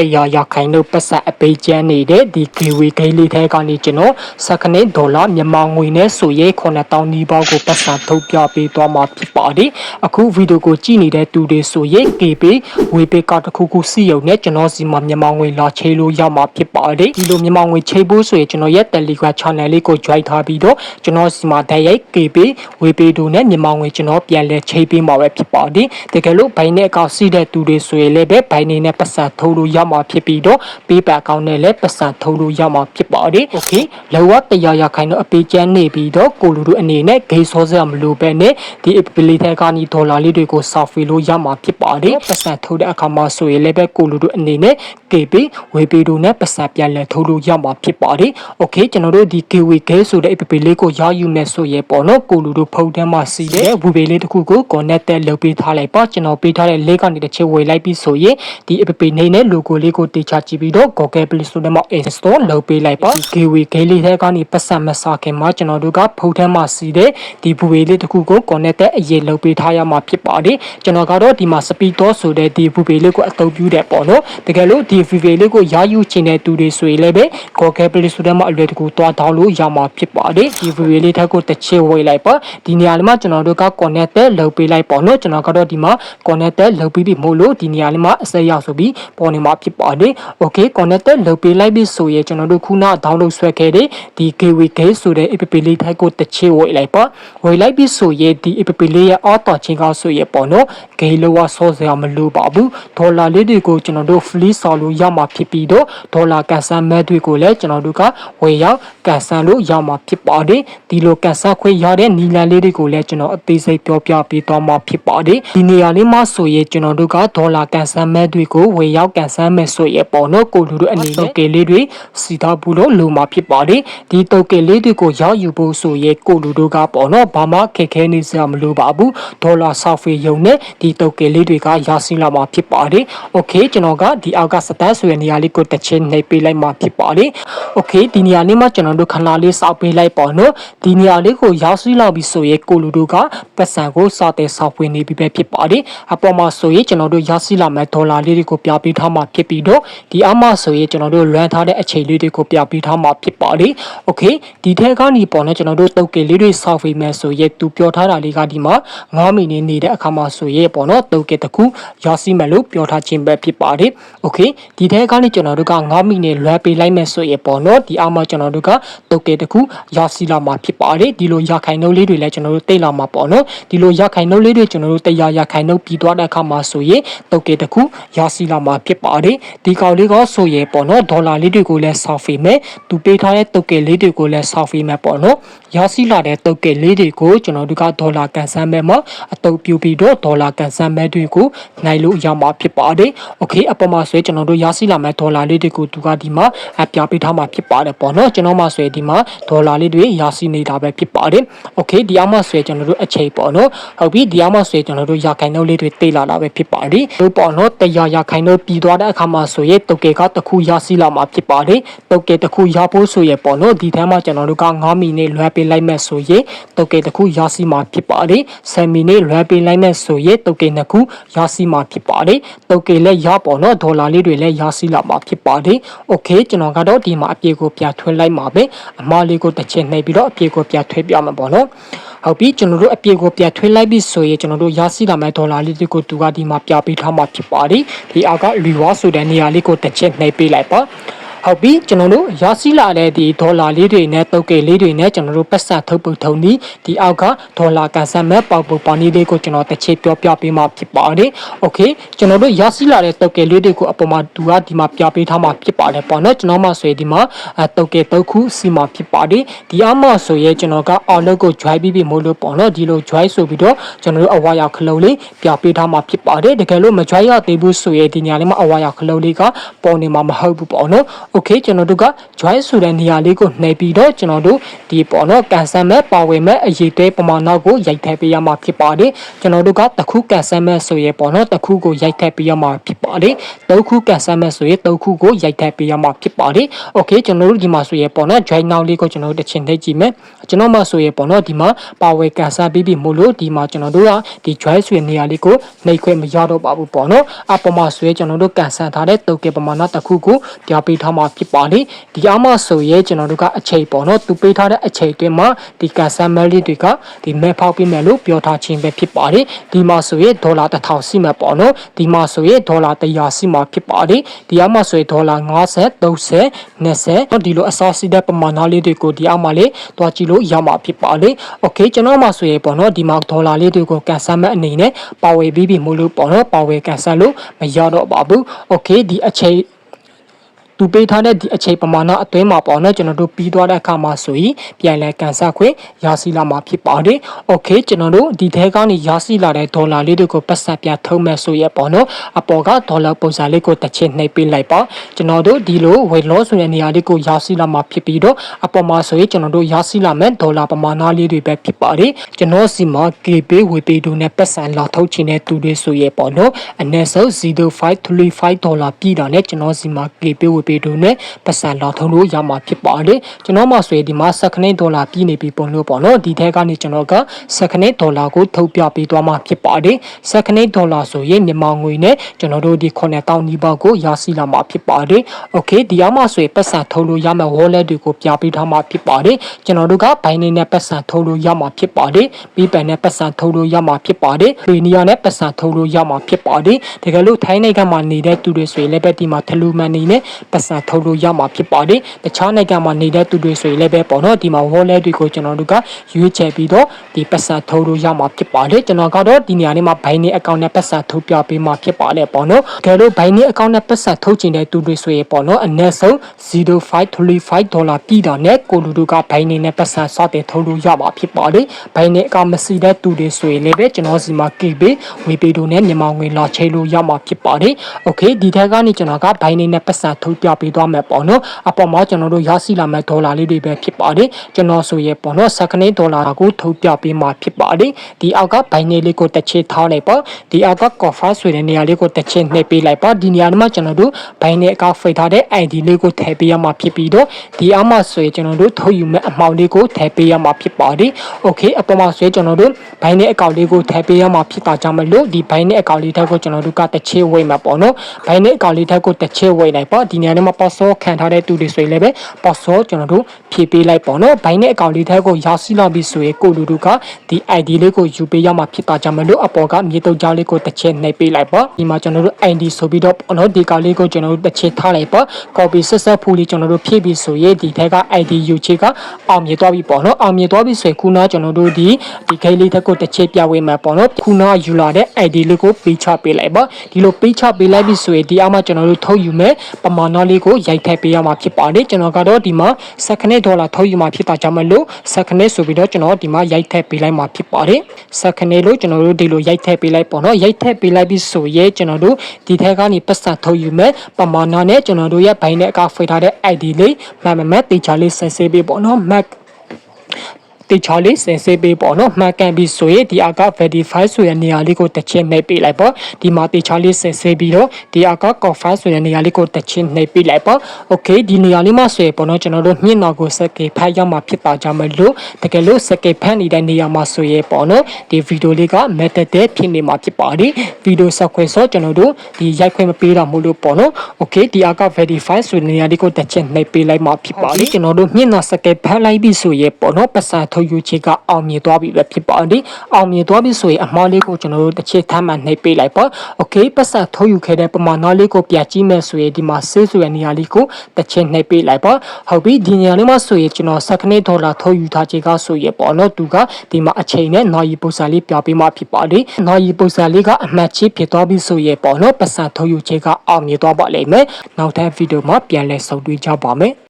100ရာခိုင်နှုန်းပတ်စံအပေးချမ်းနေတဲ့ဒီ giveaway ဂိမ်းလေးထဲကနေကျွန်တော်စက္ကနစ်ဒေါ်လာမြန်မာငွေနဲ့ဆိုရဲ9000နီးပါးကိုပတ်စံထုတ်ပြပေးသွားမှာဖြစ်ပါတယ်အခုဗီဒီယိုကိုကြည့်နေတဲ့သူတွေဆိုရင် KB ဝေပေးကတစ်ခုခုစီယုံနဲ့ကျွန်တော်စီမှာမြန်မာငွေလာချေလို့ရမှာဖြစ်ပါတယ်ဒီလိုမြန်မာငွေချေဖို့ဆိုရင်ကျွန်တော်ရဲ့ Telegram channel လေးကို join ထားပြီးတော့ကျွန်တော်စီမှာဓာတ်ရိုက် KB ဝေပေးတို့နဲ့မြန်မာငွေကျွန်တော်ပြန်လဲချေပေးမှာပဲဖြစ်ပါတယ်တကယ်လို့ဘိုင်းနဲ့အကောင့်စီးတဲ့သူတွေဆိုရင်လည်းပဲဘိုင်းနေနဲ့ပတ်စံထုတ်လို့ရမှာမှာဖြစ်ပြီးတော့ paper account နဲ့လည်းပတ်စံထုတ်လို့ရမှာဖြစ်ပါတယ်။ Okay လောကတရားရခိုင်တော့အပေးကျန်းနေပြီးတော့ကိုလူတို့အနေနဲ့ gain source မလိုပဲနဲ့ဒီ affiliate ကနေဒေါ်လာလေးတွေကို software လို့ရမှာဖြစ်ပါတယ်။ပတ်စံထုတ်တဲ့အခါမှာဆိုရင်လည်းပဲကိုလူတို့အနေနဲ့ KP ဝေပီတို့နဲ့ပတ်စံပြန်လည်ထုတ်လို့ရမှာဖြစ်ပါတယ်။ Okay ကျွန်တော်တို့ဒီ KW gain ဆိုတဲ့ app လေးကိုရယူမယ်ဆိုရင်ပေါ့နော်ကိုလူတို့ဖုန်းထဲမှာစီးတဲ့ Google လေးတစ်ခုကို connect လုပ်ပေးထားလိုက်ပါကျွန်တော်ပေးထားတဲ့ link ကနေတစ်ချက်ဝေလိုက်ပြီးဆိုရင်ဒီ app နေနဲ့ logo လေးကိုတေချာကြည့်ပြီးတော့ Google Play Store ထဲမှာ install လုပ်ပေးလိုက်ပါ KW ဂဲလေးထဲကနေပတ်စံမစားခင်မှာကျွန်တော်တို့ကဖုန်းထဲမှာစီးတဲ့ဒီဝေလေးတစ်ခုကို connect အရေးလုပ်ပေးထားရမှာဖြစ်ပါတယ်ကျွန်တော်ကတော့ဒီမှာ speed တော့ဆိုတဲ့ဒီဝေလေးကိုအသုံးပြုတယ်ပေါ့နော်တကယ်လို့ဒီ VV လေးကိုရယူချင်တဲ့သူတွေဆိုရင်လည်းပဲ Google Play Store ထဲမှာအလွယ်တကူသွား download ရမှာဖြစ်ပါတယ်ဒီ VV လေးထက်ကိုတစ်ချက်ဝေးလိုက်ပါဒီနေရာလေးမှာကျွန်တော်တို့က connect လုပ်ပေးလိုက်ပေါ့နော်ကျွန်တော်ကတော့ဒီမှာ connect လုပ်ပြီးပြီမို့လို့ဒီနေရာလေးမှာအစက်ရောက်ဆိုပြီးပေါ်နေမှာဖြစ်ပါတယ် okay connect လုပ်ပေးလိုက်ပြီဆိုရင်ကျွန်တော်တို့ခုန download ဆွဲခဲ့တဲ့ဒီ gateway gate ဆိုတဲ့ app လေးထက်ကိုတစ်ချက်ဝေးလိုက်ပါဝေးလိုက်ပြီဆိုရင်ဒီ app လေးရဲ့ auto ချင်းကောက်ဆိုရင်ပေါ့နော် gate လောကဆောစရာမလိုပါဘူးဒေါ်လာလေးတွေကိုကျွန်တော်တို့ free ဆော်လို့ရမှာဖြစ်ပြီးတော့ဒေါ်လာကန်ဆန်းမဲတွေကိုလည်းကျွန်တော်တို့ကဝယ်ရောက်ကန်ဆန်းလို့ရမှာဖြစ်ပါတယ်ဒီလိုကန်ဆန်းခွင့်ရတဲ့နီလန်လေးတွေကိုလည်းကျွန်တော်အသေးစိတ်ပြောပြပေးသွားမှာဖြစ်ပါတယ်ဒီနေရာလေးမှာဆိုရင်ကျွန်တော်တို့ကဒေါ်လာကန်ဆန်းမဲတွေကိုဝယ်ရောက်ကန်ဆန်မဲဆိုရင်ပေါ့နော်ကိုလူတို့အနေနဲ့ကေလေးတွေစီထားဘူးလို့လိုမှာဖြစ်ပါတယ်ဒီတုတ်ကေလေးတွေကိုရောက်ယူဖို့ဆိုရင်ကိုလူတို့ကပေါ့နော်ဘာမှခက်ခဲနေစရာမလိုပါဘူးဒေါ်လာဆောက်ဖေးယုံနဲ့ဒီတုတ်ကေလေးတွေကရရှိလာမှာဖြစ်ပါတယ်โอเคကျွန်တော်ကဒီအောက်ကစတက်ဆိုရနေရာလေးကိုတစ်ချင်းနှိပ်ပေးလိုက်မှာဖြစ်ပါတယ်โอเคဒီနေရာလေးမှာကျွန်တော်တို့ခဏလေးစောက်ပေးလိုက်ပေါ့နော်ဒီနေရာလေးကိုရောက်ရှိလာပြီဆိုရင်ကိုလူတို့ကပတ်စံကိုစောက်တဲ့ဆောက်ဖွေနေပြီပဲဖြစ်ပါတယ်အပေါ်မှာဆိုရင်ကျွန်တော်တို့ရောက်ရှိလာမဲ့ဒေါ်လာလေးတွေကိုပြပေးထားမှာဖြစ် စ်ဖြစ်ပြီးတော့ဒီအမှဆိုရင်ကျွန်တော်တို့ run ထားတဲ့အချိန်လေးတွေကိုပြပေးထားမှာဖြစ်ပါလေ။ Okay ဒီထဲကနေပေါ့နော်ကျွန်တော်တို့တုတ်ကေလေးတွေဆောက်ဖေးမယ်ဆိုရင်သူပြောထားတာလေးကဒီမှာ9မိနစ်နေတဲ့အခါမှာဆိုရင်ပေါ့နော်တုတ်ကေတစ်ခုရရှိမယ်လို့ပြောထားခြင်းပဲဖြစ်ပါလေ။ Okay ဒီထဲကနေကျွန်တော်တို့က9မိနစ်လွှဲပေးလိုက်မယ်ဆိုရင်ပေါ့နော်ဒီအမှကျွန်တော်တို့ကတုတ်ကေတစ်ခုရရှိလာမှာဖြစ်ပါလေ။ဒီလိုရခိုင်နှုန်းလေးတွေလည်းကျွန်တော်တို့တိတ်လာမှာပေါ့နော်။ဒီလိုရခိုင်နှုန်းလေးတွေကျွန်တော်တို့တရားရခိုင်နှုန်းပြီးသွားတဲ့အခါမှာဆိုရင်တုတ်ကေတစ်ခုရရှိလာမှာဖြစ်ပါလယ်ဒီကောင်လေးကဆိုရင်ပေါ့နော်ဒေါ်လာလေးတွေကိုလည်းဆောက်ဖေးမယ်သူပေးထားတဲ့တုတ်ကေလေးတွေကိုလည်းဆောက်ဖေးမယ်ပေါ့နော်ရရှိလာတဲ့တုတ်ကေလေးတွေကိုကျွန်တော်တို့ကဒေါ်လာကန်ဆန်းမဲ့မှာအတုပ်ပြူပြီးတော့ဒေါ်လာကန်ဆန်းမဲ့တွေကိုနိုင်လို့ရမှာဖြစ်ပါတယ်โอเคအပေါ်မှာဆိုရင်ကျွန်တော်တို့ရရှိလာမဲ့ဒေါ်လာလေးတွေကိုသူကဒီမှာအပြပေးထားမှာဖြစ်ပါတယ်ပေါ့နော်ကျွန်တော်မှဆိုရင်ဒီမှာဒေါ်လာလေးတွေရရှိနေတာပဲဖြစ်ပါတယ်โอเคဒီအမှဆိုရင်ကျွန်တော်တို့အချိန်ပေါ့နော်ဟုတ်ပြီဒီအမှဆိုရင်ကျွန်တော်တို့ရခိုင်နှုတ်လေးတွေတိတ်လာတာပဲဖြစ်ပါတယ်တို့ပေါ့နော်တရားရခိုင်နှုတ်ပြီးသွားတဲ့အခါ မှာဆိုရင်တုတ်ကေကတစ်ခုရရှိလာမှာဖြစ်ပါတယ်တုတ်ကေတစ်ခုရဖို့ဆိုရင်ပေါ့နော်ဒီထဲမှာကျွန်တော်တို့က9မိနစ်လွှဲပေးလိုက်မဲ့ဆိုရင်တုတ်ကေတစ်ခုရရှိမှာဖြစ်ပါတယ်10မိနစ်လွှဲပေးလိုက်မဲ့ဆိုရင်တုတ်ကေနှစ်ခုရရှိမှာဖြစ်ပါတယ်တုတ်ကေလည်းရပေါ့နော်ဒေါ်လာလေးတွေလည်းရရှိလာမှာဖြစ်ပါတယ်โอเคကျွန်တော်ကတော့ဒီမှာအပြေကိုပြထွင်းလိုက်မှာပဲအမလေးကိုတစ်ချက်နှိပ်ပြီးတော့အပြေကိုပြထွေးပြမှာပေါ့နော် ဟုတ်ပြီကျွန်တော်တို့အပြေကိုပြထွေးလိုက်ပြီဆိုရင်ကျွန်တော်တို့ရရှိလာမဲ့ဒေါ်လာလေးတွေကိုသူကဒီမှာပြပေးထားမှာဖြစ်ပါတယ်ဒီအောက်က reward ဆိုတဲ့နေရာလေးကိုတစ်ချက်နှိပ်ပေးလိုက်ပါ ဟုတ်ပြီကျွန်တော်တို့ရရှိလာတဲ့ဒီဒေါ်လာလေးတွေနဲ့တုတ်ကဲလေးတွေနဲ့ကျွန်တော်တို့ပတ်စပ်ထုတ်ပုတ်ထုံဒီဒီအောက်ကဒေါ်လာကန်ဆယ်မဲ့ပေါက်ပုတ်ပေါင်းလေးကိုကျွန်တော်တစ်ချက်ပြောပြပေးမှာဖြစ်ပါတယ်။ Okay ကျွန်တော်တို့ရရှိလာတဲ့တုတ်ကဲလေးတွေကိုအပေါ်မှာသူကဒီမှာပြပေးထားမှာဖြစ်ပါတယ်ပေါ့နော်ကျွန်တော်မှဆိုရင်ဒီမှာတုတ်ကဲတုတ်ခုစီမှာဖြစ်ပါတယ်။ဒီအမဆိုရင်ကျွန်တော်ကအောက်လောက်ကို drive ပြီးပြီမို့လို့ပေါ့နော်ဒီလို drive ဆိုပြီးတော့ကျွန်တော်တို့အဝါရောက်ခလုံးလေးပြပေးထားမှာဖြစ်ပါတယ်။တကယ်လို့မ drive ရသေးဘူးဆိုရင်ဒီညာလေးမှာအဝါရောက်ခလုံးလေးကပေါ်နေမှာမဟုတ်ဘူးပေါ့နော်။ okay ကျွန်တော်တို့က join ဆိုတဲ့နေရာလေးကိုနှိပ်ပြီးတော့ကျွန်တော်တို့ဒီပေါ့နော်ကန်ဆယ်မဲ့ပါဝင်မဲ့အရေးသေးပမာဏကိုရိုက်ထည့်ပေးရမှာဖြစ်ပါတယ်ကျွန်တော်တို့ကတစ်ခုကန်ဆယ်မဲ့ဆိုရင်ပေါ့နော်တစ်ခုကိုရိုက်ထည့်ပေးရမှာဖြစ်ပါတယ်သုံးခုကန်ဆယ်မဲ့ဆိုရင်သုံးခုကိုရိုက်ထည့်ပေးရမှာဖြစ်ပါတယ် okay ကျွန်တော်တို့ဒီမှာဆိုရင်ပေါ့နော် join now လေးကိုကျွန်တော်တို့တစ်ချိန်နှိပ်ကြည့်မယ်ကျွန်တော်မှဆိုရင်ပေါ့နော်ဒီမှာပါဝင်ကန်ဆယ်ပြီးပြီမို့လို့ဒီမှာကျွန်တော်တို့ကဒီ join ဆိုတဲ့နေရာလေးကိုနှိပ်ခွင့်မရတော့ပါဘူးပေါ့နော်အပေါ်မှာဆိုရင်ကျွန်တော်တို့ကန်ဆယ်ထားတဲ့တုတ်ကပမာဏတစ်ခုကိုပြပေးထားမှဖြစ်ပါတယ်ဒီအမှဆိုရင်ကျွန်တော်တို့ကအချိန်ပေါ့နော်သူပေးထားတဲ့အချိန်တွင်မှာဒီကန်ဆယ်မဲလေးတွေကဒီမဲဖောက်ပေးမယ်လို့ပြောထားခြင်းပဲဖြစ်ပါတယ်ဒီမှာဆိုရင်ဒေါ်လာ1000စီမှာပေါ့နော်ဒီမှာဆိုရင်ဒေါ်လာ100စီမှာဖြစ်ပါတယ်ဒီအမှဆိုရင်ဒေါ်လာ50 30 20ဒီလိုအစောစီးတဲ့ပမာဏလေးတွေကိုဒီအမှလေးတွားကြည့်လို့ရမှာဖြစ်ပါတယ်โอเคကျွန်တော်မှဆိုရင်ပေါ့နော်ဒီမှာဒေါ်လာလေးတွေကိုကန်ဆယ်မဲ့အနေနဲ့ပါဝယ်ပြီးပြီမို့လို့ပေါ့နော်ပါဝယ်ကန်ဆယ်လို့မရတော့ပါဘူးโอเคဒီအချိန် သူပေးထားတဲ့ဒီအချိန်ပမာဏအတွင်းမှာပေါ့နော်ကျွန်တော်တို့ပြီးသွားတဲ့အခါမှာဆိုရင်ပြန်လဲကန်ဆယ်ခွင့်ရရှိလာမှာဖြစ်ပါတယ်။ Okay ကျွန်တော်တို့ဒီထဲကနေရရှိလာတဲ့ဒေါ်လာလေးတွေကိုပတ်စံပြထုတ်မဲ့ဆိုရပေါ့နော်အပေါ်ကဒေါ်လာပုံစံလေးကိုတစ်ချက်နှိပ်ပေးလိုက်ပါကျွန်တော်တို့ဒီလိုဝယ်လို့ဆိုတဲ့နေရာလေးကိုရရှိလာမှာဖြစ်ပြီးတော့အပေါ်မှာဆိုရင်ကျွန်တော်တို့ရရှိလာမဲ့ဒေါ်လာပမာဏလေးတွေပဲဖြစ်ပါတယ်ကျွန်တော်စီမှာ KB ဝယ်ပေးတို့နဲ့ပတ်စံလာထုတ်ချင်တဲ့သူတွေဆိုရပေါ့နော်အနည်းဆုံး0535ဒေါ်လာပြည်တာနဲ့ကျွန်တော်စီမှာ KB ဝယ်ပေးတို့နဲ့ပတ်စံလာထုတ်လို့ရမှာဖြစ်ပါတယ်ကျွန်တော်မှဆိုရင်ဒီမှာစက္ကန့်ဒေါ်လာပြည်နေပြီပုံလို့ပေါ့နော်ဒီထဲကနေကျွန်တော်ကစက္ကန့်ဒေါ်လာကိုထုတ်ပြပေးသွားမှာဖြစ်ပါတယ်စက္ကန့်ဒေါ်လာဆိုရင်မြန်မာငွေနဲ့ကျွန်တော်တို့ဒီ9000နီးပါးကိုရရှိလာမှာဖြစ်ပါတယ်โอเคဒီအမှဆိုရင်ပတ်စံထုတ်လို့ရမယ့် wallet တွေကိုပြပေးထားမှာဖြစ်ပါတယ်ကျွန်တော်တို့ကဘိုင်းနေနဲ့ပတ်စံထုတ်လို့ရမှာဖြစ်ပါတယ်ပြီးပန်နဲ့ပတ်စံထုတ်လို့ရမှာဖြစ်ပါတယ်လီနီယာနဲ့ပတ်စံထုတ်လို့ရမှာဖြစ်ပါတယ်တကယ်လို့ထိုင်းနိုင်ငံမှာနေတဲ့သူတွေဆိုရင်လည်းပဲဒီမှာထလူမန်နေနဲ့ပတ် ်ဆန်ထုတ်လို့ရမှာဖြစ်ပါတယ်။တခြားနိုင်ငံမှာနေတဲ့သူတွေဆိုရင်လည်းပဲပေါ့နော်ဒီမှာ wallet တွေကိုကျွန်တော်တို့ကရွေးချယ်ပြီးတော့ဒီပတ်စံထုတ်လို့ရမှာဖြစ်ပါတယ်။ကျွန်တော်ကတော့ဒီနေရာလေးမှာ Binance account နဲ့ပတ်စံထုတ်ပြပေးမှာဖြစ်ပါတယ်ပေါ့နော်။ဒါလို့ Binance account နဲ့ပတ်စံထုတ်ချင်တဲ့သူတွေဆိုရင်ပေါ့နော်အနည်းဆုံး0535ဒေါ်လာပြည်တာနဲ့ကိုလူတို့က Binance နဲ့ပတ်စံစတင်ထုတ်လို့ရမှာဖြစ်ပါတယ်။ Binance account မရှိတဲ့သူတွေဆိုရင်လည်းပဲကျွန်တော်စီမှာ KB ဝေပေတို့နဲ့မြန်မာငွေလာချေလို့ရမှာဖြစ်ပါတယ်။ Okay ဒီထက်ကနေကျွန်တော်က Binance နဲ့ပတ်စံထုတ်ပြပေးသွားမယ်ပေါ့နော်အပေါ်မှာကျွန်တော်တို့ရရှိလာမဲ့ဒေါ်လာလေးတွေပဲဖြစ်ပါတယ်ကျွန်တော်ဆိုရင်ပေါ့နော်စက္ကန့်ဒေါ်လာကိုထုတ်ပြပေးမှာဖြစ်ပါတယ်ဒီအောက်ကဘိုင်းနေလေးကိုတစ်ချက်ထားလိုက်ပါဒီအောက်ကကော်ဖာဆိုတဲ့နေရာလေးကိုတစ်ချက်နှိပ်ပေးလိုက်ပါဒီနေရာမှာကျွန်တော်တို့ဘိုင်းနေအကောက်ဖိတ်ထားတဲ့ ID လေးကိုထည့်ပေးရမှာဖြစ်ပြီးတော့ဒီအောက်မှာဆိုရင်ကျွန်တော်တို့ထုတ်ယူမဲ့အမှောင်လေးကိုထည့်ပေးရမှာဖြစ်ပါတယ်โอเคအပေါ်မှာဆိုရင်ကျွန်တော်တို့ဘိုင်းနေအကောက်လေးကိုထည့်ပေးရမှာဖြစ်တာကြောင့်မလို့ဒီဘိုင်းနေအကောက်လေးထက်ကိုကျွန်တော်တို့ကတစ်ချက်ဝိတ်မှာပေါ့နော်ဘိုင်းနေအကောက်လေးထက်ကိုတစ်ချက်ဝိတ်လိုက်ပါဒီနေ ရာလေးမှာ password ခံထားတဲ့သူတွေဆိုရင်လည်းပဲ password ကျွန်တော်တို့ဖြည့်ပေးလိုက်ပေါ့နော်ဘိုင်းနေအကောက်လေးထက်ကိုရရှိလာပြီဆိုရင်ကိုလူတို့ကဒီ ID လေးကိုယူပေးရမှာဖြစ်တာကြောင့်မလို့အပေါ်ကမြေတုပ်ကြားလေးကိုတစ်ချက်နှိပ်ပေးလိုက်ပါဒီမှာကျွန်တော်တို့ ID ဆိုပြီးတော့ပေါ့နော်ဒီကောက်လေးကိုကျွန်တော်တို့တစ်ချက်ထားလိုက်ပါ copy ဆက်ဆက်ဖူးလေးကျွန်တော်တို့ဖြည့်ပြီးဆိုရင်ဒီထက်က ID ယူချေကအောင်မြင်သွားပြီပေါ့နော်အောင်မြင်သွားပြီဆိုရင်ခုနကျွန်တော်တို့ဒီဒီခိတ်လေးထက်ကိုတစ်ချက်ပြဝေးမှာပေါ့နော်ခုနယူလာတဲ့ ID လေးကိုပေးချပေးလိုက်ပါဒီလိုပေးချပေးလိုက်ပြီဆိုရင်ဒီအောက်မှာကျွန်တော်တို့ထုတ်ယူမဲ့ပမာဏလေးကိုရိုက်ထည့်ပေးရမှာဖြစ်ပါတယ်ကျွန်တော်ကတော့ဒီမှာစက္ကန့်ဒေါ်လာထုတ်ယူမှာဖြစ်တာကြောင့်မလို့စက္ကန့်ဆိုပြီးတော့ကျွန်တော်ဒီမှာရိုက်ထည့်ပေးလိုက်မှာဖြစ်ပါတယ်စက္ကန့်လို့ကျွန်တော်တို့ဒီလိုရိုက်ထည့်ပေးလိုက်ပေါ့နော်ရိုက်ထည့်ပေးလိုက်ပြီဆိုရင်ကျွန်တော်တို့ဒီထက်ကနေပတ်စံထုတ်ယူမဲ့ပမာဏနဲ့ကျွန်တော်တို့ရဲ့ဘိုင်းနဲ့အကဖိထားတဲ့ ID လေးမှန်မှန်တေချာလေးဆက်ဆေးပေးပေါ့နော် Mac တေချာလေးစင်စေးပေးပေါ့နော်မှန်ကန်ပြီဆိုရင်ဒီအက verify ဆိုတဲ့နေရာလေးကိုတစ်ချက်နှိပ်ပေးလိုက်ပေါ့ဒီမှာတေချာလေးစင်စေးပြီးတော့ဒီအက confirm ဆိုတဲ့နေရာလေးကိုတစ်ချက်နှိပ်ပေးလိုက်ပေါ့ okay ဒီနေရာလေးမှာဆိုရင်ပေါ့နော်ကျွန်တော်တို့မြင့်တော်ကိုစက်ကေဖတ်ရမှာဖြစ်ပါကြောင့်မလို့တကယ်လို့စက်ကေဖတ်နေတဲ့နေရာမှာဆိုရင်ပေါ့နော်ဒီဗီဒီယိုလေးက method တဲ့ဖြစ်နေမှာဖြစ်ပါတယ်ဗီဒီယိုဆက်ခွဲဆိုကျွန်တော်တို့ဒီရိုက်ခွင့်မပေးတော့မို့လို့ပေါ့နော် okay ဒီအက verify ဆိုတဲ့နေရာလေးကိုတစ်ချက်နှိပ်ပေးလိုက်မှာဖြစ်ပါတယ်ကျွန်တော်တို့မြင့်တော်စက်ကေဖတ်လိုက်ပြီဆိုရင်ပေါ့နော်ပတ်စံထုတ်ထုတ်ယူခြင်းကအောင်မြင်သွားပြီပဲဖြစ်ပါတယ်။အောင်မြင်သွားပြီဆိုရင်အမှားလေးကိုကျွန်တော်တို့တစ်ချက်ထမ်းမှနှိပ်ပေးလိုက်ပေါ့။ Okay ပတ်စံထုတ်ယူခဲ့တဲ့ပမာဏလေးကိုပြကြည့်မယ်ဆိုရင်ဒီမှာဆေးဆိုတဲ့နေရာလေးကိုတစ်ချက်နှိပ်ပေးလိုက်ပေါ့။ဟုတ်ပြီဒီနေရာလေးမှာဆိုရင်ကျွန်တော်7ခနဲ့ဒေါ်လာထုတ်ယူထားခြင်းကဆိုရင်ပေါ့နော်သူကဒီမှာအချိန်နဲ့နာရီပုံစံလေးပြပေးမှဖြစ်ပါတယ်။နာရီပုံစံလေးကအမှတ်ချဖြစ်သွားပြီဆိုရင်ပေါ့နော်ပတ်စံထုတ်ယူခြင်းကအောင်မြင်သွားပါလိမ့်မယ်။နောက်ထပ်ဗီဒီယိုမှာပြန်လည်ဆုံတွေ့ကြပါမယ်။